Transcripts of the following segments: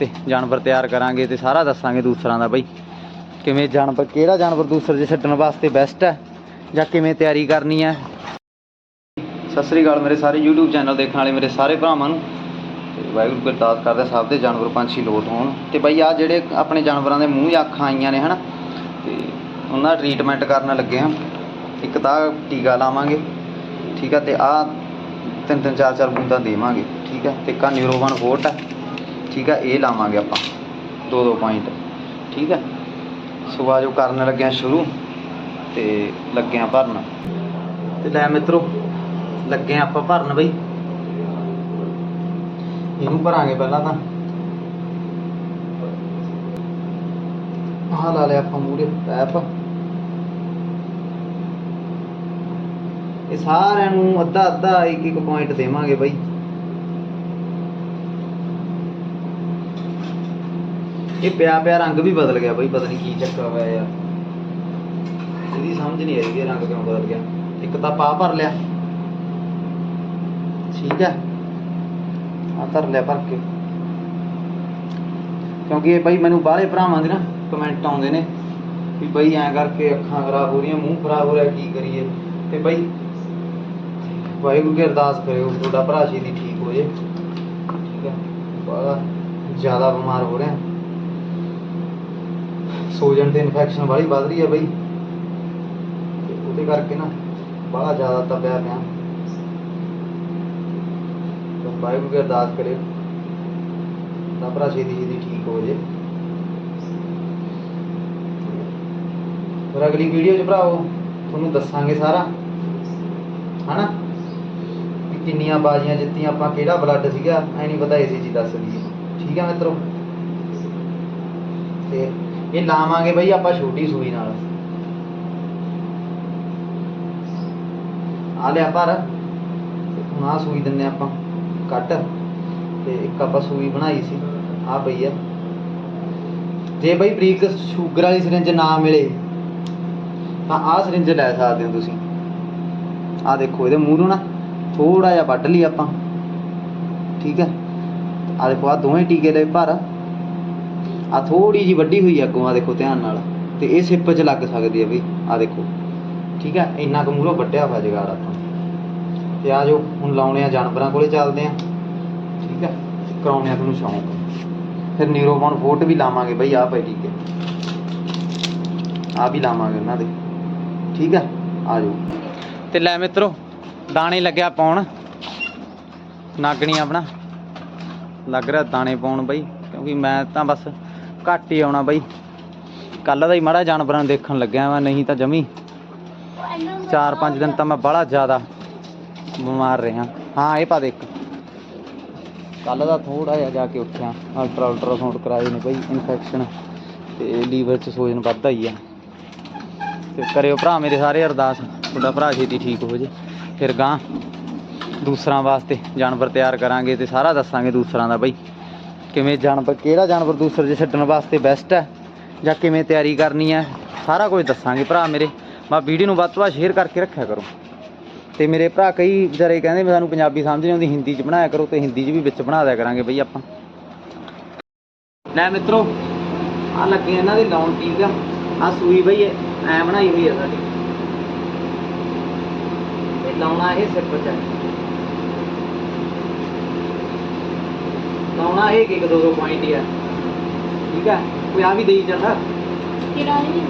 ਵਾਸਤੇ ਜਾਨਵਰ ਤਿਆਰ ਕਰਾਂਗੇ ਤੇ ਸਾਰਾ ਦੱਸਾਂਗੇ ਦੂਸਰਾਂ ਦਾ ਬਈ। ਕਿਵੇਂ ਜਾਨਵਰ, ਕਿਹੜਾ ਜਾਨਵਰ ਦੂਸਰੇ 'ਚ ਛੱਡਣ ਵਾਸਤੇ ਬੈਸਟ ਹੈ ਜਾਂ ਕਿਵੇਂ ਤਿਆਰੀ ਕਰਨੀ ਹੈ? ਸਤਿ ਸ੍ਰੀ ਅਕਾਲ ਮੇਰੇ ਸਾਰੇ YouTube ਚੈਨਲ ਦੇਖਣ ਵਾਲੇ ਮੇਰੇ ਸਾਰੇ ਭਰਾਵਾਂ ਨੂੰ। ਤੇ ਵਾਹਿਗੁਰੂ ਗੁਰਦਾਸ ਕਰਦਾ ਕਰਦੇ ਸਭ ਦੇ ਜਾਨਵਰ ਪੰਛੀ ਲੋਟ ਹੋਣ। ਤੇ ਬਈ ਆ ਜਿਹੜੇ ਆਪਣੇ ਜਾਨਵਰਾਂ ਦੇ ਮੂੰਹ ਜਾਂ ਅੱਖਾਂ ਆਈਆਂ ਨੇ, ਹਨਾ? ਤੇ ਉਹਨਾਂ ਦਾ ਟ੍ਰੀਟਮੈਂਟ ਕਰਨ ਲੱਗੇ ਹਾਂ। ਇੱਕ ਤਾਂ ਟੀਕਾ ਲਾਵਾਂਗੇ, ਠੀਕ ਹੈ ਤੇ ਆ ਤਿੰਨ ਤਿੰਨ ਚਾਰ ਚਾਰ ਬੂੰਦਾਂ ਦੇਵਾਂਗੇ, ਠੀਕ ਹੈ ਤੇ ਕਾ ਨਿਊਰੋਵਨ ਫੋਰਟ ਹੈ ਠੀਕ ਆ, ਇਹ ਲਾਵਾਂਗੇ ਆਪਾਂ। ਦੋ ਦੋ ਪੁਆਇੰਟ ਠੀਕ ਹੈ ਸੋ ਆਜੋ ਕਰਨ ਲੱਗਿਆ ਸ਼ੁਰੂ ਤੇ ਲੱਗਿਆ ਭਰਨ। ਤੇ ਲੈ ਮਿੱਤਰੋ, ਲੱਗੇ ਆਪਾਂ ਭਰਨ ਬਈ। ਇਹਨੂੰ ਭਰਾਂਗੇ ਪਹਿਲਾਂ ਤਾਂ। ਆਹ ਲਾ ਲਿਆ ਆਪਾਂ ਮੂਰੇ ਪੈਪ ਇਹ ਸਾਰਿਆਂ ਨੂੰ ਅੱਧਾ ਅੱਧਾ ਇੱਕ ਇੱਕ ਪੁਆਇੰਟ ਦੇਵਾਂਗੇ ਬਈ। ਇਹ ਪਿਆ ਪਿਆ ਰੰਗ ਵੀ ਬਦਲ ਗਿਆ ਬਈ, ਪਤਾ ਨਹੀਂ ਕੀ ਚੱਕਰ ਹੋਇਆ ਯਾਰ। ਇਹਦੀ ਸਮਝ ਨਹੀਂ ਆਈ ਕਿ ਇਹ ਰੰਗ ਕਿਉਂ ਬਦਲ ਗਿਆ। ਇੱਕ ਤਾਂ ਪਾ ਭਰ ਲਿਆ। ਠੀਕ ਹੈ। ਆ ਧਰ ਲਿਆ ਭਰ ਕੇ। ਕਿਉਂਕਿ ਇਹ ਬਈ ਮੈਨੂੰ ਬਾਹਲੇ ਭਰਾਵਾਂ ਦੇ ਨਾ ਕਮੈਂਟ ਆਉਂਦੇ ਨੇ ਵੀ ਬਈ ਐਂ ਕਰਕੇ ਅੱਖਾਂ ਖਰਾਬ ਹੋ ਰਹੀਆਂ, ਮੂੰਹ ਖਰਾਬ ਹੋ ਰਿਹਾ, ਕੀ ਕਰੀਏ? ਤੇ ਬਈ ਵਾਹਿਗੁਰੂ ਕੀ ਅਰਦਾਸ ਕਰਿਓ, ਤੁਹਾਡਾ ਭਰਾ ਜੀ ਦੀ ਠੀਕ ਹੋ ਜੇ। ਠੀਕ ਹੈ। ਬੜਾ ਜ਼ਿਆਦਾ ਬਿਮਾਰ ਹੋ ਰਿਹਾ। ਸੋਜਨ ਤੇ ਇਨਫੈਕਸ਼ਨ ਵਾਲੀ ਵੱਧ ਰਹੀ ਹੈ ਬਈ। ਤੇ ਉਹਦੇ ਕਰਕੇ ਨਾ ਬੜਾ ਜ਼ਿਆਦਾ ਤਪਿਆ ਪਿਆ ਤਾਂ ਵਾਹਿਗੁਰੂ ਕੀ ਅਰਦਾਸ ਕਰਿਓ। ਤਾਂ ਭਰਾ ਛੇਤੀ ਛੇਤੀ ਠੀਕ ਹੋ ਜੇ। ਫਿਰ ਅਗਲੀ ਵੀਡੀਓ 'ਚ ਭਰਾਓ ਤੁਹਾਨੂੰ ਦੱਸਾਂਗੇ ਸਾਰਾ। ਹਨਾ? ਕਿੰਨੀਆਂ ਬਾਜ਼ੀਆਂ ਜਿੱਤੀਆਂ ਆਪਾਂ, ਕਿਹੜਾ ਬਲੱਡ ਸੀਗਾ, ਐ ਨਹੀਂ ਪਤਾ ਏਸੀ 'ਚ ਦੱਸ ਦਈਏ। ਠੀਕ ਆ ਮਿੱਤਰੋ? ਤੇ ਇਹ ਲਾਵਾਂਗੇ ਬਈ ਆਪਾਂ ਛੋਟੀ ਸੂਈ ਨਾਲ। ਆ ਲਿਆ ਪਰ ਹੁਣ ਆ ਸੂਈ ਦਿੰਨੇ ਆਪਾਂ, ਕੱਟ। ਤੇ ਇੱਕ ਆਪਾਂ ਸੂਈ ਬਣਾਈ ਸੀ ਆ ਪਈ ਆ। ਜੇ ਬਈ ਬਰੀਕ ਸ਼ੂਗਰ ਵਾਲੀ ਸਿਰਿੰਜ ਨਾ ਮਿਲੇ, ਤਾਂ ਆਹ ਸਿਰਿੰਜ ਲੈ ਸਕਦੇ ਹੋ ਤੁਸੀਂ। ਆ ਦੇਖੋ, ਇਹਦੇ ਮੂੰਹ ਨੂੰ ਨਾ ਥੋੜਾ ਜਿਹਾ ਵੱਢ ਲਈ ਆਪਾਂ। ਠੀਕ ਹੈ? ਆ ਦੇਖੋ ਆ ਦੋਵੇਂ ਟੀਕੇ ਲਏ ਭਰ। ਆ ਥੋੜੀ ਜੀ ਵੱਡੀ ਹੋਈ ਆ ਅੱਗੋਂ ਆ ਦੇਖੋ ਧਿਆਨ ਨਾਲ। ਤੇ ਇਹ ਸਿੱਪ 'ਚ ਲੱਗ ਸਕਦੀ ਹੈ ਬਈ ਆ ਦੇਖੋ। ਠੀਕ ਹੈ ਇੰਨਾ ਕੁ ਮੂਹਰੋਂ ਵੱਢਿਆ ਹੋਇਆ ਜਗਾੜ ਆਪਾਂ। ਤੇ ਆ ਜੋ, ਹੁਣ ਲਾਉਣੇ ਆ ਜਾਨਵਰਾਂ ਕੋਲੇ ਚੱਲਦੇ ਆ। ਠੀਕ ਹੈ ਕਰਾਉਣੇ ਆ ਤੁਹਾਨੂੰ ਸ਼ੌਂਕ। ਫਿਰ ਨਿਊਰੋਬਨ ਫੋਰਟ ਵੀ ਲਾਵਾਂਗੇ ਬਈ ਆ ਪਏ ਟੀਕੇ ਆ ਵੀ ਲਾਵਾਂਗੇ ਉਹਨਾਂ ਦੇ। ਠੀਕ ਹੈ ਆ ਜਾਓ ਤੇ ਲੈ ਮਿੱਤਰੋ, ਦਾਣੇ ਲੱਗਿਆ ਪਾਉਣ। ਨਾਗਣੀ ਆਪਣਾ। ਲੱਗ ਰਿਹਾ ਦਾਣੇ ਪਾਉਣ ਬਈ, ਕਿਉਂਕਿ ਮੈਂ ਤਾਂ ਬਸ ਘੱਟ ਹੀ ਆਉਣਾ ਬਈ। ਕੱਲ ਦਾ ਹੀ ਮਾੜਾ ਜਾਨਵਰਾਂ ਨੂੰ ਦੇਖਣ ਲੱਗਿਆ ਵਾ, ਨਹੀਂ ਤਾਂ ਜਮੀ। 4-5 ਦਿਨ ਤਾਂ ਮੈਂ ਬੜਾ ਜ਼ਿਆਦਾ ਬਿਮਾਰ ਰਿਹਾ। ਹਾਂ, ਇਹ ਪਾ ਦੇ ਇੱਕ। ਕੱਲ ਦਾ ਥੋੜਾ ਜਿਹਾ ਜਾ ਕੇ ਉੱਠਿਆ। ਅਲਟਰਾ ਅਲਟਰਾਸਾਊਂਡ ਕਰਾਏ ਨੇ ਬਈ ਇਨਫੈਕਸ਼ਨ ਤੇ ਲੀਵਰ 'ਚ ਸੋਜਨ ਵੱਧਦਾ ਹੀ ਆ। ਤੇ ਕਰਿਓ ਭਰਾ ਮੇਰੇ ਸਾਰੇ ਅਰਦਾਸ ਤੁਹਾਡਾ ਭਰਾ ਛੇਤੀ ਠੀਕ ਹੋ ਜੇ। ਫਿਰ ਗਾਂ ਦੂਸਰਾਂ ਵਾਸਤੇ ਜਾਨਵਰ ਤਿਆਰ ਕਰਾਂਗੇ ਤੇ ਸਾਰਾ ਦੱਸਾਂਗੇ ਦੂਸਰਾਂ ਦਾ ਬਈ। ਕਿਵੇਂ ਜਾਨਵਰ, ਕਿਹੜਾ ਜਾਨਵਰ ਦੂਸਰੇ 'ਚ ਛੱਡਣ ਵਾਸਤੇ ਬੈਸਟ ਹੈ ਜਾਂ ਕਿਵੇਂ ਤਿਆਰੀ ਕਰਨੀ ਹੈ, ਸਾਰਾ ਕੁਝ ਦੱਸਾਂਗੇ ਭਰਾ ਮੇਰੇ। ਮੈਂ ਵੀਡੀਓ ਨੂੰ ਵੱਧ ਤੋਂ ਵੱਧ ਸ਼ੇਅਰ ਕਰਕੇ ਰੱਖਿਆ ਕਰੋ। ਤੇ ਮੇਰੇ ਭਰਾ ਕਈ ਵਿਚਾਰੇ ਕਹਿੰਦੇ ਵੀ ਸਾਨੂੰ ਪੰਜਾਬੀ ਸਮਝ ਨਹੀਂ ਆਉਂਦੀ, ਹਿੰਦੀ 'ਚ ਬਣਾਇਆ ਕਰੋ ਤੇ ਹਿੰਦੀ 'ਚ ਵੀ ਵਿੱਚ ਬਣਾ ਦਿਆ ਕਰਾਂਗੇ ਬਈ ਆਪਾਂ। ਲੈ ਮਿੱਤਰੋ ਆ ਲੱਗੇ ਇਹਨਾਂ ਦੇ ਲਾਉਣ ਠੀਕ ਆ। ਆ ਸੂਈ ਬਈ ਐ ਬਣਾਈ ਹੋਈ ਆ ਸਾਡੀ। ਇਹ ਲਾਉਣਾ ਇਹ ਸਿਰ ਚ ਹੈ। ਲਾਉਣਾ ਇਹ ਇੱਕ ਦੋ ਦੋ ਪੁਆਇੰਟ ਹੀ ਆ। ਠੀਕ ਆ? ਕੋਈ ਆ ਵੀ ਦੇਈ ਜਾਂਦਾ? ਕਿਰਾਏ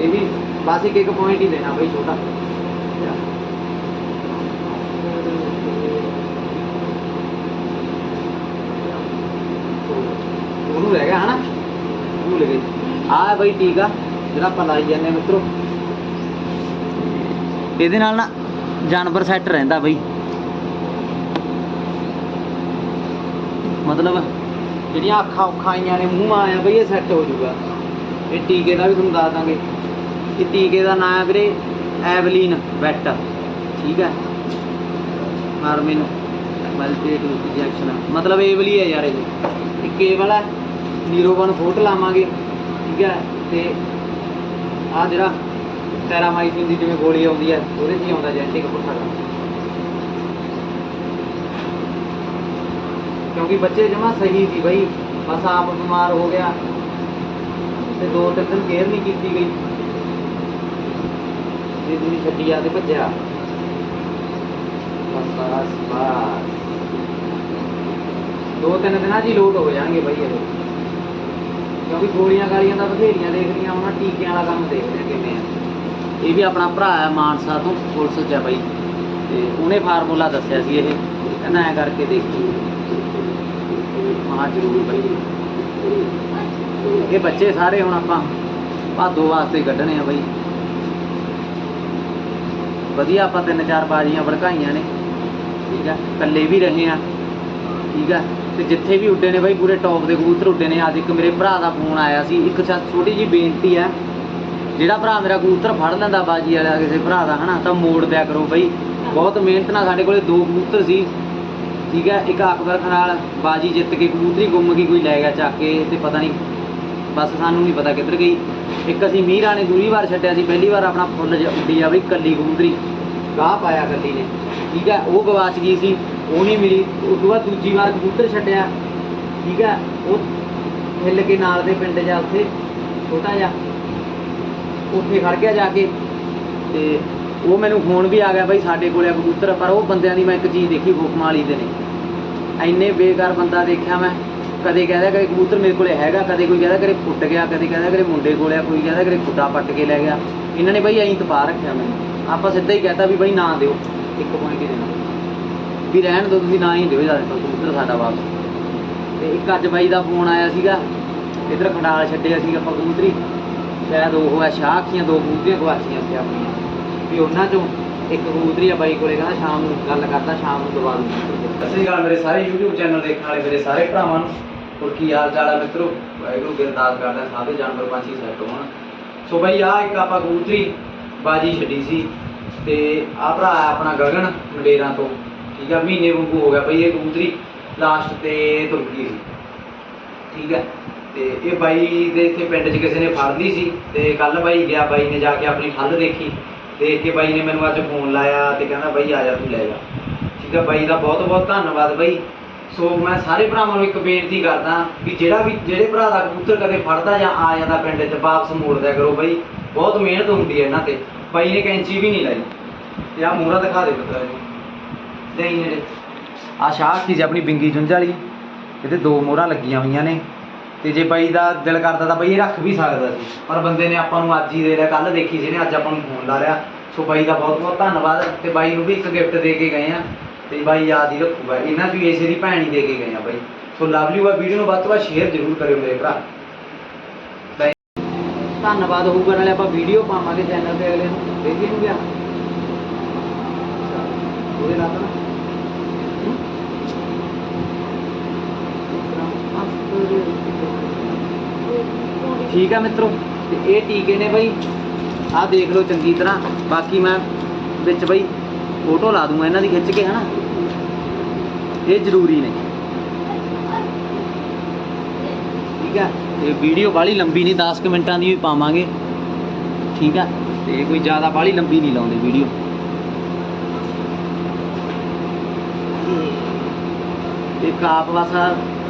ਇਹ? ਵੀ ਬਸ ਇੱਕ ਇੱਕ ਪੁਆਇੰਟ ਹੀ ਦੇਣਾ ਬਈ ਛੋਟਾ। ਉਹਨੂੰ ਰਹਿ ਗਿਆ ਹਨਾ? ਭੁੱਲ ਗਏ। ਆ ਬਈ ਠੀਕ ਆ ਜਿਹੜਾ ਆਪਾਂ ਲਾਈ ਜਾਂਦੇ ਮਿੱਤਰੋ। ਇਹਦੇ ਨਾਲ ਨਾ ਜਾਨਵਰ ਸੈੱਟ ਰਹਿੰਦਾ ਬਈ। ਮਤਲਬ ਜਿਹੜੀਆਂ ਅੱਖਾਂ ਔਖਾਂ ਆਈਆਂ ਨੇ, ਮੂੰਹ ਆਇਆ ਬਈ ਇਹ ਸੈੱਟ ਹੋ ਜਾਊਗਾ। ਇਹ ਟੀਕੇ ਦਾ ਵੀ ਤੁਹਾਨੂੰ ਦੱਸ ਦਾਂਗੇ। ਇਹ ਟੀਕੇ ਦਾ ਨਾਮ ਹੈ ਵੀਰੇ, ਐਵਲੀਨ ਵੈਟ ਠੀਕ ਹੈ? ਹਾਰਮਿਨ ਮਲਟੀਟ ਇੰਜੈਕਸ਼ਨ ਮਤਲਬ ਏਵਲੀ ਹੈ ਯਾਰ ਇਹ। ਇਹ ਕੇਵਲ ਹੈ ਨੀਰੋਵਨ ਫੋਟ ਲਾਵਾਂਗੇ। ਠੀਕ ਹੈ? ਤੇ ਆ ਜਿਹੜਾ ਟੈਰਾਮਾਈਸਿਨ ਦੀ ਜਿਵੇਂ ਗੋਲੀ ਆਉਂਦੀ ਹੈ ਉਹਦੇ 'ਚ ਹੀ ਆਉਂਦਾ, ਜੈਂਟਿਕ ਪੁੱਠਾ। ਕਿਉਂਕਿ ਬੱਚੇ ਜਮਾ ਸਹੀ ਸੀ ਬਈ, ਬਸ ਆਪ ਬਿਮਾਰ ਹੋ ਗਿਆ ਤੇ ਦੋ ਤਿੰਨ ਦਿਨ ਕੇਅਰ ਨਹੀਂ ਕੀਤੀ ਗਈ। ਇਹ ਦੂਰੀ ਛੱਡੀ ਆ ਤੇ ਭੱਜਿਆ। ਬਸ ਬਸ ਬਸ। ਦੋ ਤਿੰਨ ਦਿਨਾਂ 'ਚ ਲੋਟ ਹੋ ਜਾਣਗੇ ਬਈ ਇਹ। ਕਿਉਂਕਿ ਗੋਲੀਆਂ ਗਾਲੀਆਂ ਦਾ ਬਥੇਰੀਆਂ ਦੇਖ ਰਹੀਆਂ ਉਹਨਾਂ ਟੀਕਿਆਂ ਵਾਲਾ ਕੰਮ ਦੇਖਦੇ ਆ ਕਿਵੇਂ ਆ। ਇਹ ਵੀ ਆਪਣਾ ਭਰਾ ਹੈ ਮਾਨਸਾ ਤੋਂ ਪੁਲਿਸ 'ਚ ਹੈ ਬਾਈ। ਤੇ ਉਹਨੇ ਫਾਰਮੂਲਾ ਦੱਸਿਆ ਸੀ ਇਹ। ਕਹਿੰਦਾ ਐ ਕਰਕੇ ਦੇਖੀ। ਮਾ ਜ਼ਰੂਰ ਬਾਈ ਇਹ ਬੱਚੇ ਸਾਰੇ ਹੁਣ ਆਪਾਂ ਭਾਦੋ ਵਾਸਤੇ ਕੱਢਣੇ ਆ ਬਈ। ਵਧੀਆ ਆਪਾਂ ਤਿੰਨ ਚਾਰ ਬਾਜੀਆਂ ਭੜਕਾਈਆਂ ਨੇ। ਠੀਕ ਆ, ਇਕੱਲੇ ਵੀ ਰਹੇ ਆ। ਠੀਕ ਆ, ਤੇ ਜਿੱਥੇ ਵੀ ਉੱਡੇ ਨੇ ਬਾਈ, ਪੂਰੇ ਟੌਪ ਦੇ ਕਬੂਤਰ ਉੱਡੇ ਨੇ। ਅੱਜ ਇੱਕ ਮੇਰੇ ਭਰਾ ਦਾ ਫੋਨ ਆਇਆ ਸੀ। ਇੱਕ ਛੋਟੀ ਜੀ ਬੇਨਤੀ ਆ, ਜਿਹੜਾ ਭਰਾ ਮੇਰਾ ਕਬੂਤਰ ਫੜ ਲੈਂਦਾ ਬਾਜੀ ਵਾਲਾ ਕਿਸੇ ਭਰਾ ਦਾ, ਹਨਾ? ਤਾਂ ਮੋੜ ਦਿਆ ਕਰੋ ਬਈ। ਬਹੁਤ ਮਿਹਨਤ ਨਾਲ ਸਾਡੇ ਕੋਲੇ ਦੋ ਕਬੂਤਰ ਸੀ। ਠੀਕ ਹੈ, ਇੱਕ ਅਕਬਰ ਖਾਨ ਨਾਲ ਬਾਜੀ ਜਿੱਤ ਕੇ ਕਬੂਤਰੀ ਗੁੰਮ ਗਈ ਕੋਈ ਲੈ ਗਿਆ ਚੱਕ ਕੇ ਤੇ ਪਤਾ ਨਹੀਂ, ਬਸ ਸਾਨੂੰ ਨਹੀਂ ਪਤਾ ਕਿੱਧਰ ਗਈ। ਇੱਕ ਅਸੀਂ ਮੀਂਹ ਰਾਣੇ ਦੂਰੀ ਵਾਰ ਛੱਡਿਆ ਸੀ, ਪਹਿਲੀ ਵਾਰ ਆਪਣਾ ਫੁੱਲ ਜਿਹਾ ਉੱਡੀ ਆ ਬਈ ਕੱਲੀ ਕਬੂਤਰੀ। ਗਾਹ ਪਾਇਆ ਕੱਲੀ ਨੇ। ਠੀਕ ਹੈ, ਉਹ ਗਵਾਚ ਗਈ ਸੀ, ਉਹ ਨਹੀਂ ਮਿਲੀ। ਉਸ ਤੋਂ ਬਾਅਦ ਦੂਜੀ ਵਾਰ ਕਬੂਤਰ ਛੱਡਿਆ। ਠੀਕ ਹੈ, ਉਹ ਹਿੱਲ ਕੇ ਨਾਲ ਦੇ ਪਿੰਡ ਜਾ ਉੱਥੇ, ਛੋਟਾ ਜਿਹਾ, ਉੱਥੇ ਖੜ ਗਿਆ ਜਾ ਕੇ ਤੇ ਉਹ ਮੈਨੂੰ ਫੋਨ ਵੀ ਆ ਗਿਆ ਬਾਈ ਸਾਡੇ ਕੋਲੇ ਆ ਕਬੂਤਰ, ਪਰ ਉਹ ਬੰਦਿਆਂ ਦੀ ਮੈਂ ਇੱਕ ਚੀਜ਼ ਦੇਖੀ ਹੁਕਮ ਦੇ ਨੇ। ਐਨੇ ਬੇਕਾਰ ਬੰਦਾ ਦੇਖਿਆ ਮੈਂ। ਕਦੇ ਕਹਿੰਦਾ ਕਦੇ ਕਬੂਤਰ ਮੇਰੇ ਕੋਲੇ ਹੈਗਾ, ਕਦੇ ਕੋਈ ਕਹਿੰਦਾ ਕਰੇ ਫੁੱਟ ਗਿਆ, ਕਦੇ ਕਹਿੰਦਾ ਕਰੇ ਮੁੰਡੇ ਕੋਲੇ ਆ, ਕੋਈ ਕਹਿੰਦਾ ਕਰੇ ਖੁੱਡਾ ਪੱਟ ਕੇ ਲੈ ਗਿਆ। ਇਹਨਾਂ ਨੇ ਬਾਈ ਐਂ ਤਪਾ ਰੱਖਿਆ ਮੈਨੂੰ। ਆਪਾਂ ਸਿੱਧਾ ਹੀ ਕਹਤਾ ਵੀ ਬਾਈ ਨਾ ਦਿਓ, ਇੱਕ ਪੁਆਇੰਟ ਹੀ ਦੇਣਾ। ਵੀ ਰਹਿਣ ਦਿਓ ਤੁਸੀਂ, ਨਾ ਹੀ ਦਿਓ ਜ਼ਿਆਦਾ ਕਬੂਤਰ ਸਾਡਾ ਵਾਪਸ। ਤੇ ਇੱਕ ਅੱਜ ਬਾਈ ਦਾ ਫੋਨ ਆਇਆ ਸੀਗਾ, ਇਧਰ ਖੰਡਾਲ ਛੱਡਿਆ ਸੀਗਾ ਆਪਾਂ ਕਬੂਤਰੀ। ਸ਼ਾਇਦ ਉਹ ਹੈ ਸ਼ਾਹ ਅੱਖੀਆਂ ਦੋ ਕਬੂਤਰੀਆਂ ਗਵਾਚੀਆਂ ਸੀ ਆਪਣੀਆਂ। ਵੀ ਉਹਨਾਂ ਚੋਂ ਇੱਕ ਕਬੂਤਰੀ ਆ ਬਾਈ ਕੋਲੇ ਕਹਿੰਦਾ ਸ਼ਾਮ ਨੂੰ ਗੱਲ ਕਰਦਾ, ਸ਼ਾਮ ਨੂੰ ਦਵਾ ਸਤਿ ਸ਼੍ਰੀ ਅਕਾਲ ਮੇਰੇ ਸਾਰੇ YouTube ਚੈਨਲ ਦੇਖਣ ਵਾਲੇ ਮੇਰੇ ਸਾਰੇ ਭਰਾਵਾਂ ਨੂੰ। ਹੋਰ ਕੀ ਹਾਲ ਚਾਲ ਹੈ ਮਿੱਤਰੋ? ਵਾਹਿਗੁਰੂ ਦੀ ਕਰਦਾ, ਸਾਰੇ ਜਾਨਵਰ ਪੰਛੀ ਸੈੱਟ ਹੋਣ ਸੋ ਬਈ ਆ ਇੱਕ ਆਪਾਂ ਕਬੂਤਰੀ ਬਾਜੀ ਛੱਡੀ ਸੀ ਤੇ ਆ ਭਰਾ ਹੈ ਆਪਣਾ ਗਗਨ ਮੰਡੇਰਾਂ ਤੋਂ। ਠੀਕ ਆ, ਮਹੀਨੇ ਵਾਂਗੂ ਹੋ ਗਿਆ ਬਈ ਇਹ ਕਬੂਤਰੀ। ਲਾਸਟ ਤੇ ਤੁਰਕੀ ਸੀ। ਠੀਕ ਹੈ ਤੇ ਇਹ ਬਾਈ ਦੇ ਇੱਥੇ ਪਿੰਡ 'ਚ ਕਿਸੇ ਨੇ ਫੜ ਲਈ ਸੀ ਤੇ ਕੱਲ ਬਾਈ ਗਿਆ, ਬਾਈ ਨੇ ਜਾ ਕੇ ਆਪਣੀ ਠੱਲ ਦੇਖੀ। ਦੇਖ ਕੇ ਬਾਈ ਨੇ ਮੈਨੂੰ ਅੱਜ ਫੋਨ ਲਾਇਆ ਤੇ ਕਹਿੰਦਾ ਬਾਈ ਆ ਜਾ ਤੂੰ ਲੈ ਜਾ। ਠੀਕ ਹੈ ਬਾਈ ਦਾ ਬਹੁਤ ਬਹੁਤ ਧੰਨਵਾਦ ਬਾਈ। ਸੋ ਮੈਂ ਸਾਰੇ ਭਰਾਵਾਂ ਨੂੰ ਇੱਕ ਬੇਨਤੀ ਕਰਦਾ ਵੀ ਜਿਹੜਾ ਵੀ ਜਿਹੜੇ ਭਰਾ ਦਾ ਕਬੂਤਰ ਕਦੇ ਫੜਦਾ ਜਾਂ ਆ ਜਾਂਦਾ ਪਿੰਡ 'ਚ ਵਾਪਸ ਮੋੜ ਦਿਆ ਕਰੋ ਬਾਈ। ਬਹੁਤ ਮਿਹਨਤ ਹੁੰਦੀ ਹੈ ਇਹਨਾਂ ਤੇ। ਬਾਈ ਨੇ ਕੈਂਚੀ ਵੀ ਨਹੀਂ ਲਾਈ। ਤੇ ਆ ਮੂਹਰਾ ਦਿਖਾ ਦੇ ਪੁੱਤਰਾ ਜੀ। ਨਹੀਂ ਨੇੜੇ। ਆ ਸ਼ਾਹ ਕੀ ਆਪਣੀ ਬਿੰਗੀ ਜੁੰਝ ਵਾਲੀ। ਇਹਦੇ ਦੋ ਮੋਹਰਾਂ ਲੱਗੀਆਂ ਹੋਈਆਂ ਨੇ। ਤੇ ਜੇ ਬਾਈ ਦਾ ਦਿਲ ਕਰਦਾ ਤਾਂ ਬਾਈ ਇਹ ਰੱਖ ਵੀ ਸਕਦਾ ਸੀ। ਪਰ ਬੰਦੇ ਨੇ ਆਪਾਂ ਨੂੰ ਅੱਜ ਹੀ ਦੇ ਲਿਆ ਕੱਲ ਦੇਖੀ ਜਿਹਨੇ ਅੱਜ ਆਪਾਂ ਨੂੰ ਫੋਨ ਲਾ ਲਿਆ। ਸੋ ਬਾਈ ਦਾ ਬਹੁਤ ਬਹੁਤ ਧੰਨਵਾਦ ਤੇ ਬਾਈ ਨੂੰ ਵੀ ਇੱਕ ਗਿਫਟ ਦੇ ਕੇ ਗਏ ਆ। ਤੇ ਬਾਈ ਯਾਦ ਹੀ ਰੱਖੂਗਾ, ਇਹਨਾਂ ਵੀ ਇਸੇ ਦੀ ਭੈਣ ਹੀ ਦੇ ਕੇ ਗਏ ਆ ਬਾਈ। ਸੋ ਲਵ ਯੂ ਆ ਵੀਡੀਓ ਨੂੰ ਵੱਧ ਤੋਂ ਵੱਧ ਸ਼ੇਅਰ ਜ਼ਰੂਰ ਕਰਿਓ ਮੇਰੇ ਭਰਾ। ਧੰਨਵਾਦ ਹੋਊਗਾ, ਨਾਲੇ ਆਪਾਂ ਵੀਡੀਓ ਪਾਵਾਂਗੇ ਚੈਨਲ ਤੇ ਅਗਲੇ ਨੂੰ। ਦੇਖੀ ਨੂੰ ਉਹਦੇ ਨਾਲ ਤਾਂ ਠੀਕ ਆ ਮਿੱਤਰੋ, ਤੇ ਇਹ ਟੀਕੇ ਨੇ ਬਈ, ਆਹ ਦੇਖ ਲਓ ਚੰਗੀ ਤਰ੍ਹਾਂ। ਬਾਕੀ ਮੈਂ ਵਿੱਚ ਬਈ ਫੋਟੋ ਲਾ ਦੂੰਗਾ ਇਹਨਾਂ ਦੀ ਖਿੱਚ ਕੇ, ਹਨਾ? ਇਹ ਜ਼ਰੂਰੀ ਨੇ। ਠੀਕ ਹੈ ਤੇ ਵੀਡੀਓ ਬਾਹਲੀ ਲੰਬੀ ਨਹੀਂ 10 ਕੁ ਮਿੰਟਾਂ ਦੀ ਵੀ ਪਾਵਾਂਗੇ। ਠੀਕ ਹੈ ਤੇ ਕੋਈ ਜ਼ਿਆਦਾ ਬਾਹਲੀ ਲੰਬੀ ਨਹੀਂ ਲਾਉਂਦੇ ਵੀਡੀਓ। ਤੇ ਕਾਪ ਬਸ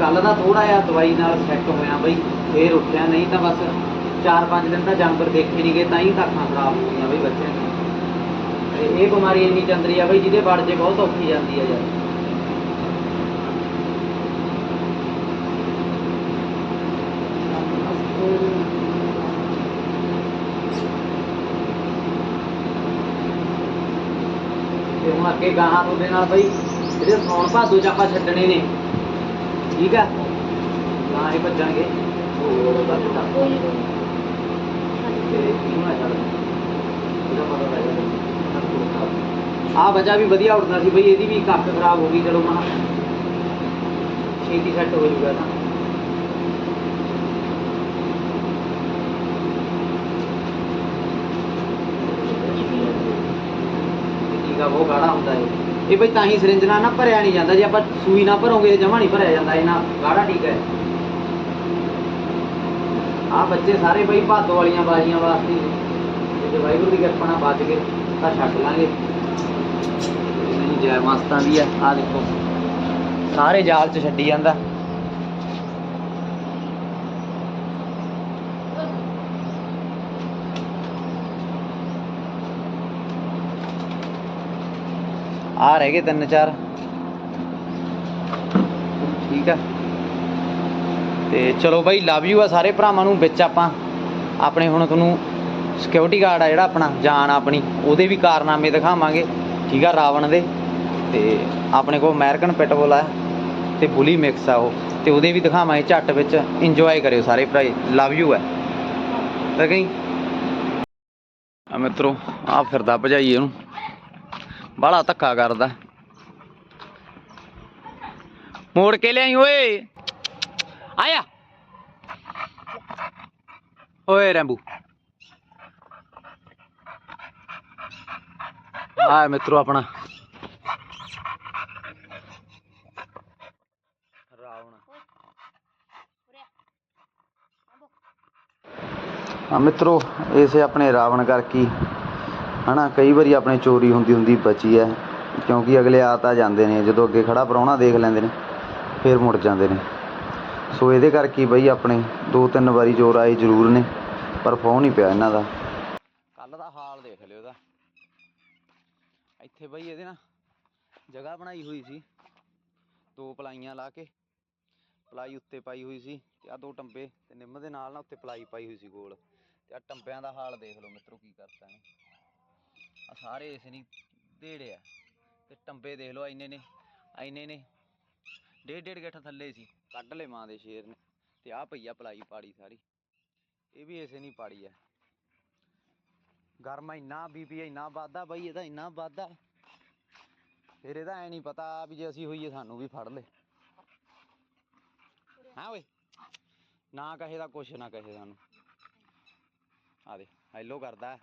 ਕੱਲ ਦਾ ਥੋੜਾ ਜਿਹਾ ਦਵਾਈ ਨਾਲ ਸੈੱਟ ਹੋਇਆ ਬਈ। ਫੇਰ ਉੱਠਿਆ ਨਹੀਂ ਤਾਂ ਬਸ 4-5 ਦਿਨ ਤਾਂ ਜਾਨਵਰ ਦੇਖੇ ਨਹੀਂ ਗਏ ਤਾਂ ਹੀ ਤਾਂ ਅੱਖਾਂ ਖਰਾਬ ਹੋ ਗਈਆਂ ਬਈ ਬੱਚਿਆਂ ਦੀਆਂ। ਤੇ ਇਹ ਬਿਮਾਰੀ ਇੰਨੀ ਚੰਦਰੀ ਆ ਬਈ ਜਿਹਦੇ ਵੜ ਜੇ ਬਹੁਤ ਔਖੀ ਜਾਂਦੀ ਆ ਯਾਰ। ਤੇ ਹੁਣ ਅੱਗੇ ਗਾਹਾਂ ਤੁਹਾਡੇ ਨਾਲ ਬਈ ਜਿਹੜੇ ਸੌਣ ਭਾਦੋ ਚ ਆਪਾਂ ਛੱਡਣੇ ਨੇ, ਠੀਕ ਆ? ਗਾਹਾਂ ਹੀ ਭੱਜਾਂਗੇ ਉਹ ਬਸ ਤਾਂ ਤੇ ਇਹਨੂੰ ਨਾ ਛੱਡ ਇਹਦਾ ਪਤਾ ਲੱਗ ਜਾਣਾ ਆ ਬਚਾ ਵੀ ਵਧੀਆ ਉੱਡਦਾ ਸੀ ਬਈ, ਇਹਦੀ ਵੀ ਕੱਖ ਖਰਾਬ ਹੋ ਗਈ ਚਲੋ ਮਾ ਛੇਤੀ ਸੈੱਟ ਹੋ ਜੂਗਾ ਤਾਂ। ਠੀਕ ਆ ਉਹ ਗਾੜਾ ਹੁੰਦਾ ਹੈ ਇਹ ਬਈ ਤਾਂ ਹੀ ਸਿਰਿੰਜ ਨਾਲ ਨਾ ਭਰਿਆ ਨਹੀਂ ਜਾਂਦਾ, ਜੇ ਆਪਾਂ ਸੂਈ ਨਾ ਭਰੋਗੇ ਤੇ ਜਮਾ ਨਹੀਂ ਭਰਿਆ ਜਾਂਦਾ, ਇਹ ਨਾ ਗਾੜਾ ਠੀਕ ਹੈ। ਆ ਬੱਚੇ ਸਾਰੇ ਬਈ ਭਾਦੋ ਵਾਲੀਆਂ ਬਾਜ਼ੀਆਂ ਵਾਸਤੇ ਹੀ ਜੇ ਵਾਹਿਗੁਰੂ ਦੀ ਕਿਰਪਾ ਨਾਲ ਬਚ ਗਏ, ਤਾਂ ਛੱਡ ਲਾਂਗੇ। ਨਹੀਂ ਜੈ ਮਸਤਾਂ ਵੀ ਆ ਆ ਦੇਖੋ। ਸਾਰੇ ਜਾਲ 'ਚ ਛੱਡੀ ਜਾਂਦਾ। ਆ ਰਹਿ ਗਏ ਤਿੰਨ ਚਾਰ। ਠੀਕ ਆ। ਤੇ ਚਲੋ ਬਾਈ ਲਵ ਯੂ ਆ ਸਾਰੇ ਭਰਾਵਾਂ ਨੂੰ, ਵਿੱਚ ਆਪਾਂ ਆਪਣੇ ਹੁਣ ਤੁਹਾਨੂੰ ਸਿਕਿਉਰਿਟੀ ਗਾਰਡ ਆ ਜਿਹੜਾ ਆਪਣਾ, ਜਾਨ ਆਪਣੀ, ਉਹਦੇ ਵੀ ਕਾਰਨਾਮੇ ਦਿਖਾਵਾਂਗੇ, ਠੀਕ ਆ, ਰਾਵਣ ਦੇ, ਤੇ ਆਪਣੇ ਕੋਲ ਅਮਰੀਕਨ ਪਿਟਬੁਲ ਆ, ਤੇ ਬੁਲੀ ਮਿਕਸ ਆ ਉਹ, ਤੇ ਉਹਦੇ ਵੀ ਦਿਖਾਵਾਂਗੇ ਝੱਟ ਵਿੱਚ ਇੰਜੋਏ ਕਰਿਓ ਸਾਰੇ ਭਰਾ ਲਵ ਯੂ ਹੈ ਤਾਂ ਕਹੀਂ ਆ ਮਿੱਤਰੋ ਆ ਫਿਰਦਾ ਭਜਾਈ ਇਹਨੂੰ, ਬਾਹਲਾ ਧੱਕਾ ਕਰਦਾ। ਮੋੜ ਕੇ ਲਿਆਈ ਓਏ। ਆਇਆ। ਓਏ ਰੈਂਬੂ। ਆ ਮਿੱਤਰੋ ਆਪਣਾ। ਰਾਵਣ। ਮਿੱਤਰੋ ਇਸੇ ਆਪਣੇ ਰਾਵਣ ਕਰਕੇ ਹੀ, ਹਨਾ ਕਈ ਵਾਰੀ ਆਪਣੇ ਚੋਰੀ ਹੁੰਦੀ ਹੁੰਦੀ ਬਚੀ ਹੈ ਕਿਉਂਕਿ ਅਗਲੇ ਆ ਤਾਂ ਜਾਂਦੇ ਨੇ ਜਦੋਂ ਅੱਗੇ ਖੜਾ ਪ੍ਰਾਹੁਣਾ ਦੇਖ ਲੈਂਦੇ ਨੇ ਫਿਰ ਮੁੜ ਜਾਂਦੇ ਨੇ। ਸੋ ਇਹਦੇ ਕਰਕੇ ਬਈ ਆਪਣੇ ਦੋ ਤਿੰਨ ਵਾਰੀ ਚੋਰ ਆਏ ਜ਼ਰੂਰ ਨੇ, ਪਰ ਫੋਨ ਹੀ ਪਿਆ ਇਹਨਾਂ ਦਾ। ਕੱਲ ਦਾ ਹਾਲ ਦੇਖ ਲਿਓ ਇਹਦਾ। ਇੱਥੇ ਬਈ ਇਹਦੇ ਨਾ ਜਗ੍ਹਾ ਬਣਾਈ ਹੋਈ ਸੀ। ਦੋ ਪਲਾਈਆਂ ਲਾ ਕੇ, ਪਲਾਈ ਉੱਤੇ ਪਾਈ ਹੋਈ ਸੀ ਤੇ ਆ ਦੋ ਟੰਬੇ ਤੇ ਨਿੰਮ ਦੇ ਨਾਲ ਨਾ ਉੱਤੇ ਪਲਾਈ ਪਾਈ ਹੋਈ ਸੀ ਗੋਲ। ਤੇ ਆ ਟੰਬਿਆਂ ਦਾ ਹਾਲ ਦੇਖ ਲਓ ਮਿੱਤਰੋ ਕੀ ਕਰਤਾ ਨੇ ਆ ਸਾਰੇ ਇਸ ਨਹੀਂ ਢੇੜੇ ਤੇ ਟੰਬੇ ਦੇਖ ਲਓ ਇੰਨੇ ਨੇ ਇੰਨੇ ਨੇ। ਡੇਢ ਡੇਢ ਗਿੱਠ ਥੱਲੇ ਸੀ, ਕੱਢ ਲਏ ਮਾਂ ਦੇ ਸ਼ੇਰ ਨੇ, ਤੇ ਆ ਪਈ ਆ ਪਲਾਈ ਪਾੜੀ ਸਾਰੀ। ਇਹ ਵੀ ਇਸੇ ਨਹੀਂ ਪਾੜੀ ਆ। ਗਰਮ ਇੰਨਾ ਬੀਪੀ ਇੰਨਾ ਵਾਧਾ ਬਈ ਇਹਦਾ ਇੰਨਾ ਵਾਧਾ। ਫਿਰ ਇਹਦਾ ਐ ਨਹੀਂ ਪਤਾ ਵੀ ਜੇ ਅਸੀਂ ਹੋਈਏ ਸਾਨੂੰ ਵੀ ਫੜ ਲੈ। ਹਾਂ ਓਏ, ਨਾ ਕਹੇ ਦਾ ਕੁਛ, ਨਾ ਕਹੇ ਸਾਨੂੰ ਆ ਦੇ ਹੈਲੋ ਕਰਦਾ।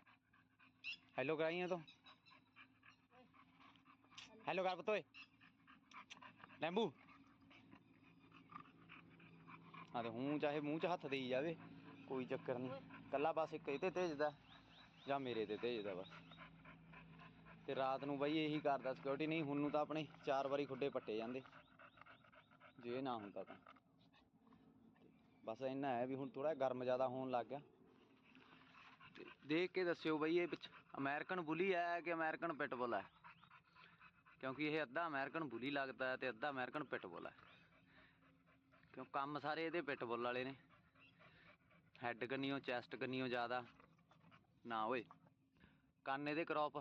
ਹੈਲੋ ਕਰਾਈਆਂ ਤੂੰ? ਹੈਲੋ ਕਰ ਬਤੋਏ ਲੈਂਬੂ। ਆ ਤੇ ਹੂੰ ਚਾਹੇ ਮੂੰਹ 'ਚ ਹੱਥ ਦੇਈ ਜਾਵੇ, ਕੋਈ ਚੱਕਰ ਨਹੀਂ। ਕੱਲਾ ਬਸ ਇੱਕ ਇਹ ਤੇ ਭੇਜਦਾ, ਜਾਂ ਮੇਰੇ ਤੇ ਭੇਜਦਾ ਬਸ। ਤੇ ਰਾਤ ਨੂੰ ਬਾਈ ਇਹੀ ਕਰਦਾ ਸਿਕਿਉਰਿਟੀ ਨਹੀਂ ਹੁਣ ਨੂੰ ਤਾਂ ਆਪਣੇ ਚਾਰ ਵਾਰੀ ਖੁੱਡੇ ਪੱਟੇ ਜਾਂਦੇ। ਜੇ ਨਾ ਹੁੰਦਾ ਤਾਂ। ਬਸ ਇੰਨਾ ਹੈ ਵੀ ਹੁਣ ਥੋੜਾ ਗਰਮ ਜ਼ਿਆਦਾ ਹੋਣ ਲੱਗ ਗਿਆ। ਤੇ ਦੇਖ ਕੇ ਦੱਸਿਓ ਬਈ ਇਹ ਵਿੱਚ ਅਮਰੀਕਨ ਬੁਲੀ ਹੈ ਕਿ ਅਮਰੀਕਨ ਪਿਟਬੁਲ ਹੈ? ਕਿਉਂਕਿ ਇਹ ਅੱਧਾ ਅਮਰੀਕਨ ਬੁਲੀ ਲੱਗਦਾ ਹੈ ਤੇ ਅੱਧਾ ਅਮਰੀਕਨ ਪਿਟਬੁਲ ਹੈ। ਕਿਉਂ ਕੰਮ ਸਾਰੇ ਇਹਦੇ ਪਿਟਬੁਲ ਵਾਲੇ ਨੇ। ਹੈੱਡ ਕੰਨੀਓ ਚੈਸਟ ਕੰਨੀਓ ਜ਼ਿਆਦਾ। ਨਾ ਓਏ, ਕੰਨ ਇਹਦੇ ਕ੍ਰੌਪ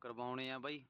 ਕਰਵਾਉਣੇ ਆ ਬਾਈ।